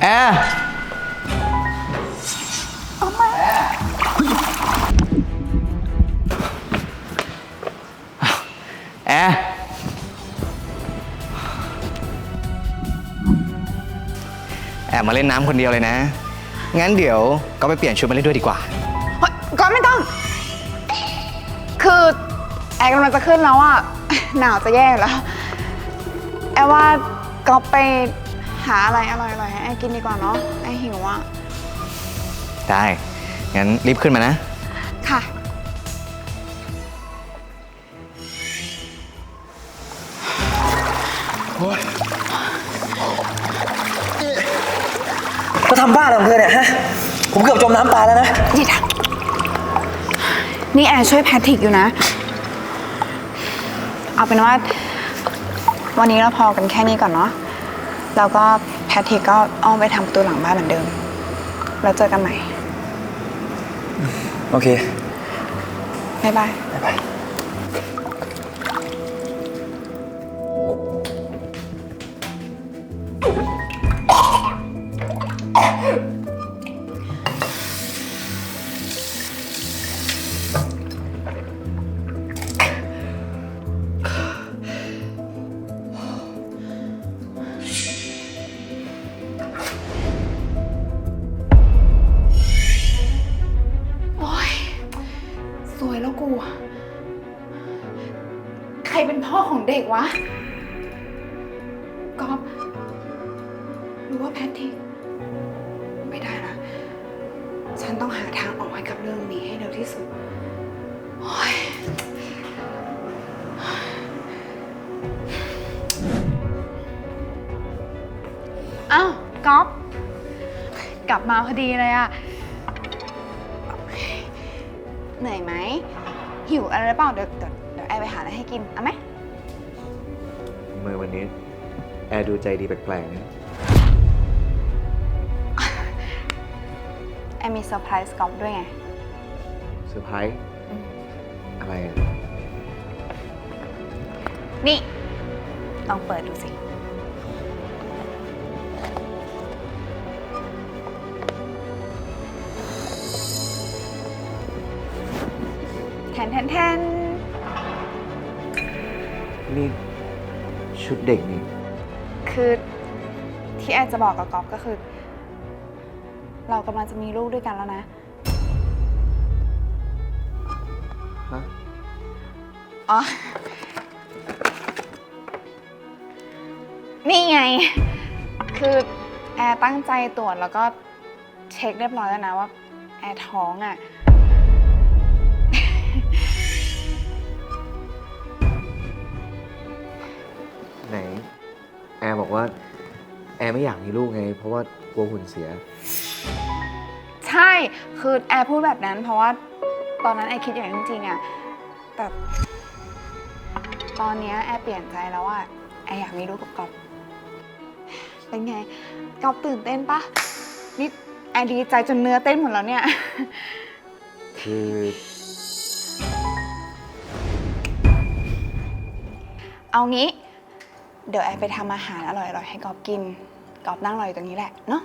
แอร์แอร์แอบมาเล่นน้ำคนเดียวเลยนะ งั้นเดี๋ยวก็ไปเปลี่ยนชุดมาเล่นด้วยดีกว่า เฮ้ยก็ไม่ต้อง คือแอร์กำลังจะขึ้นแล้วอะหนาวจะแย่แล้ว แอร์ว่าก็ไป หาอะไรอร่อยๆให้แอร์กินดีกว่าเนาะแอร์หิวอะได้ งั้นรีบขึ้นมานะ ค่ะก็ทำบ้าอะไรของเธอเนี่ยฮะ ผมเกือบจมน้ำตายแล้วนะ นี่ทักนี่แอร์ช่วยแพทริกอยู่นะ เอาเป็นว่า วันนี้เราพอกันแค่นี้ก่อนเนาะ แล้วก็แพทริกก็อ้อมไปทำประตูหลังบ้านเหมือนเดิม แล้วเจอกันใหม่ โอเคบ๊ายบาย บ๊ายบาย กู ใครเป็นพ่อของเด็กวะก๊อฟหรือว่าแพทริกไม่ได้นะ ฉันต้องหาทางออกให้กับเรื่องนี้ให้เร็วที่สุดโอ๊ยอ้าวก๊อฟกลับมาพอดีเลยอะเหนื่อยไหม หิวอะไรหรือเปล่าเดี๋ยวเดี๋ยวเดี๋ยวแอร์ไปหาอะไรให้กินเอาไหมเมื่อวันนี้ แอร์ดูใจดีแปลกๆนะแอร์มีเซอร์ไพรส์ก๊อฟด้วยไงเซอร์ไพรส์อะไรอะนี่ลองเปิดดูสิ แทนแทนแทนนี่ชุดเด็กนี่ คือที่แอร์จะบอกกับก๊อฟก็คือ เรากำลังจะมีลูกด้วยกันแล้วนะ ฮะ อ๋อ นี่ไง คือแอร์ตั้งใจตรวจแล้วก็เช็คเรียบร้อยแล้วนะว่า แอร์ท้องอะ่ ว่าแอร์ไม่อยากมีลูกไง เพราะว่ากลัวหุ่นเสีย ใช่ คือแอร์พูดแบบนั้น เพราะว่าตอนนั้นแอร์คิดอย่างนั้นจริงๆอะแต่ตอนเนี้ยแอร์เปลี่ยนใจแล้วอะแอร์อยากมีลูกกับก๊อฟเป็นไงก๊อฟตื่นเต้นปะนี่แอร์ดีใจจนเนื้อเต้นหมดแล้วเนี่ย คือเอางี้ เดี๋ยวแอร์ไปทำอาหารอร่อยๆให้กอบกิน กอบนั่งรออยู่ตรงนี้แหละเนาะ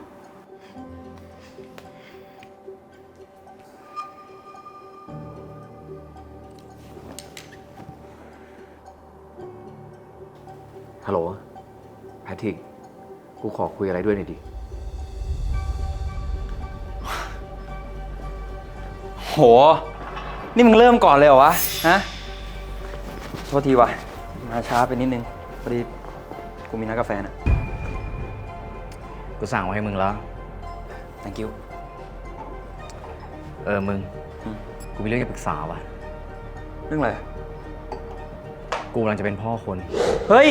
ฮัลโหลแพทริก กูขอคุยอะไรด้วยหน่อยดิ โห นี่มึงเริ่มก่อนเลยเหรอวะ ฮะ โทษทีว่ะ มาช้าไปนิดนึงพอดี กูมีนัดกาแฟนะกูสั่งไว้ให้มึงแล้ว thank you เออมึง อืม กูมีเรื่องจะปรึกษาว่ะ เรื่องอะไร กูกำลังจะเป็นพ่อคน เฮ้ย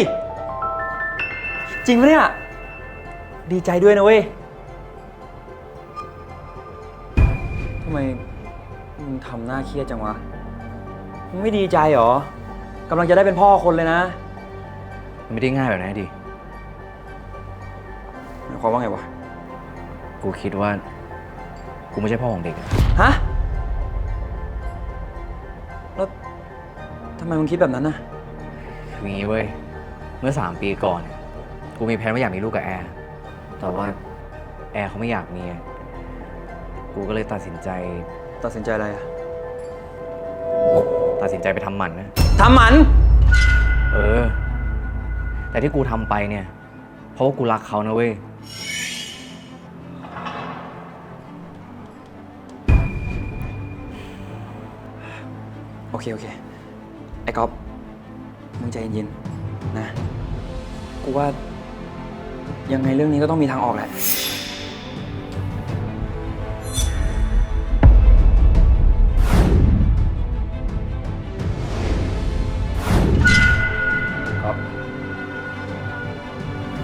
จริงปะเนี่ย ดีใจด้วยนะเว้ยทำไมมึงทำหน้าเครียดจังวะมึงไม่ดีใจเหรอกำลังจะได้เป็นพ่อคนเลยนะ มันไม่ได้ง่ายแบบนั้นดิ หมายความว่าไงวะ กูคิดว่า กูไม่ใช่พ่อของเด็กอะฮะ แล้วทำไมมึงคิดแบบนั้นน่ะคืองี้เว้ย เมื่อสามปีก่อน กูมีแผนว่าอยากมีลูกกับแอร์ แต่ว่าแอร์เขาไม่อยากมีอะกูก็เลยตัดสินใจ ตัดสินใจอะไรอะตัดสินใจไปทำหมันนะ ทำหมัน เออ แต่ที่กูทำไปเนี่ย เพราะว่ากูรักเขานะเว้ย โอเค โอเค ไอ้ก๊อฟมึงใจเย็นๆนะ กูว่ายังไงเรื่องนี้ก็ต้องมีทางออกแหละ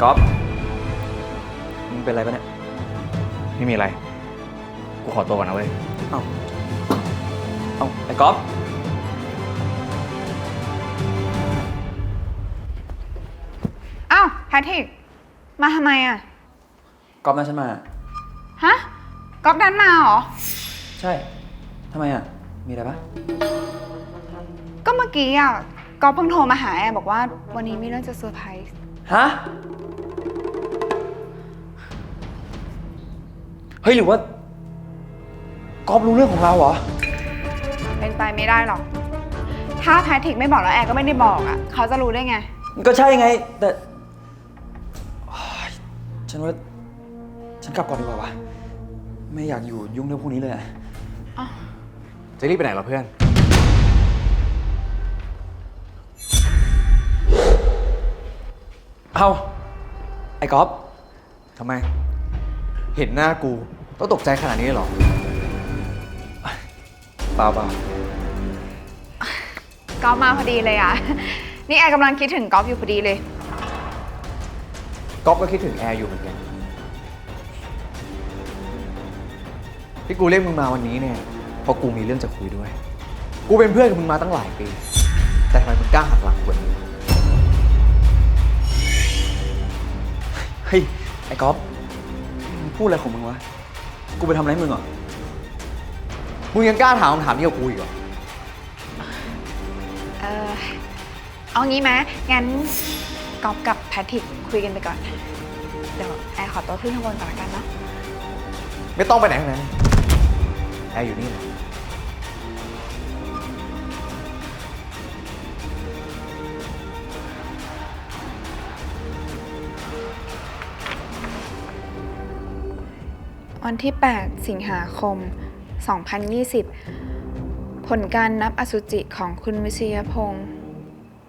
ก๊อฟมึงเป็นอะไรปะเนี่ยไม่มีอะไร กูขอตัวก่อนนะเว้ย เอ้าเอ้าไอ้ก๊อฟอ้าวแพทริก มาทำไมอะ ก๊อฟนัดฉันมา ฮะก๊อฟดันมาเหรอ ใช่ทำไมอะ มีอะไรปะก็เมื่อกี้อะก๊อฟเพิ่งโทรมาหาแอร์บอกว่าวันนี้มีเรื่องจะเซอร์ไพรส์ฮะ เฮ้ยหรือว่าก๊อฟรู้เรื่องของเราเหรอ เป็นไปไม่ได้หรอก ถ้าแพทริกไม่บอกแล้วแอร์ก็ไม่ได้บอกอะ เขาจะรู้ได้ไง ก็ใช่ไง แต่โอ๊ยฉันว่า ฉันกลับก่อนดีกว่าวะไม่อยากอยู่ยุ่งเรื่องพวกนี้เลยอะจะรีบไปไหนเหรอเพื่อน เอาไอ้ก๊อฟทำไม เห็นหน้ากู ต้องตกใจขนาดนี้เลยเหรอเปล่าเปล่าก๊อฟมาพอดีเลยอะ นี่แอร์กำลังคิดถึงก๊อฟอยู่พอดีเลย ก๊อฟก็คิดถึงแอร์อยู่เหมือนกัน ที่กูเรียกมึงมาวันนี้เนี่ยเพราะกูมีเรื่องจะคุยด้วย กูเป็นเพื่อนกับมึงมาตั้งหลายปี แต่ทำไมมึงกล้าหักหลังกูแบบนี้เฮ้ยไอ้ก๊อฟมึง พูดอะไรของมึงวะ กูไปทำอะไรให้มึงเหรอ มึงยังกล้าถามคำถามนี้กับกูอีกเหรอ เออเอางี้ไหมงั้นก๊อฟกับแพทริกคุยกันไปก่อน เดี๋ยวแอร์ขอตัวขึ้นข้างบนก่อนละกันเนาะไม่ต้องไปไหนทั้งนั้นแอร์อยู่นี่แหละ วันที่ 8 สิงหาคม 2020 ผลการนับอสุจิของคุณวิชยพงศ์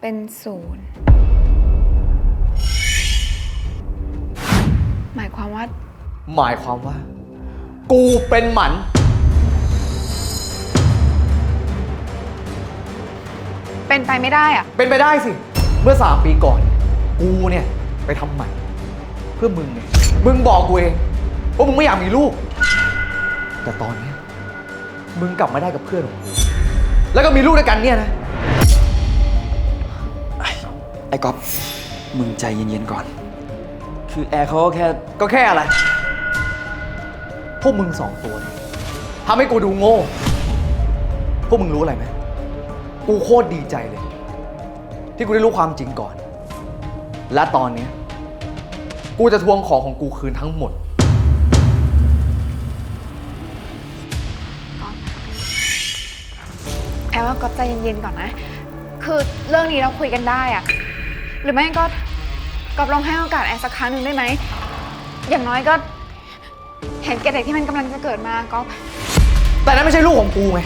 เป็นศูนย์หมายความว่า หมายความว่า กูเป็นหมัน เป็นไปไม่ได้อะเป็นไปได้สิ เมื่อสามปีก่อน กูเนี่ย ไปทำหมัน เพื่อมึงเนี่ยมึงบอกกูเอง ว่ามึงไม่อยากมีลูก แต่ตอนเนี้ยมึงกลับมาได้กับเพื่อนของกูแล้วก็มีลูกด้วยกันเนี่ยนะ ไอ้ก๊อฟมึงใจเย็นๆก่อน คือแอร์เขาก็แค่ ก็แค่อะไร พวกมึงสองตัวเนี่ยทำให้กูดูโง่ พวกมึงรู้อะไรไหม กูโคตรดีใจเลย ที่กูได้รู้ความจริงก่อน และตอนเนี้ยกูจะทวงของของกูคืนทั้งหมด แอร์ว่าก๊อฟใจเย็นๆก่อนนะ คือเรื่องนี้เราคุยกันได้อะหรือไม่ก็ก๊อฟลองให้โอกาสแอร์สักครั้งหนึ่งได้ไหม อย่างน้อยก็เห็นแก่เด็กที่มันกำลังจะเกิดมาก๊อฟแต่นั้นไม่ใช่ลูกของกูไง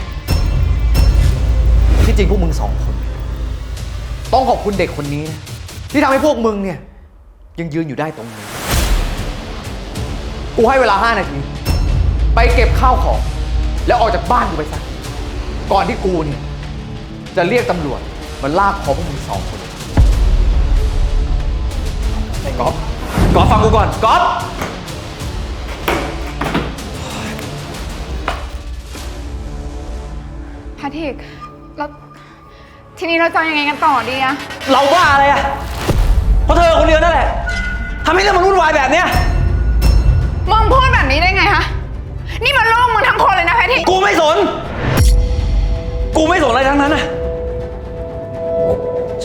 ที่จริงพวกมึงสองคน ต้องขอบคุณเด็กคนนี้นะที่ทำให้พวกมึงเนี่ย ยังยืนอยู่ได้ตรงนี้ กูให้เวลาห้านาที ไปเก็บข้าวของ แล้วออกจากบ้านกูไปซะ ก่อนที่กูเนี่ยจะเรียกตำรวจมาลากคอพวกมึงสองคนไอ้ก๊อฟก๊อฟฟังกูก่อนก๊อฟแพทริกแล้วทีนี้เราจะยังไงกันต่อดีอะเราว่าอะไรอะเพราะเธอคนเดียวนั่นแหละทำให้เรื่องมันวุ่นวายแบบเนี้ยมึงพูดแบบนี้ได้ไงฮะนี่มันลูกมึงทั้งคนเลยนะแพทริกกูไม่สน กูไม่สนอะไรทั้งนั้นนะ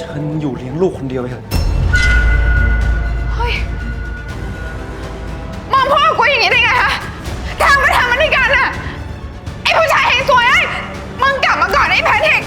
ฉันอยู่เลี้ยงลูกคนเดียวไปเถอะเฮ้ยมองพ่อกูอย่างนี้ได้ไงคะทำก็ทำมันด้วยกันน่ะไอ้ผู้ชายเฮงสวยไอ้มึงกลับมาก่อนไอ้แพนเทก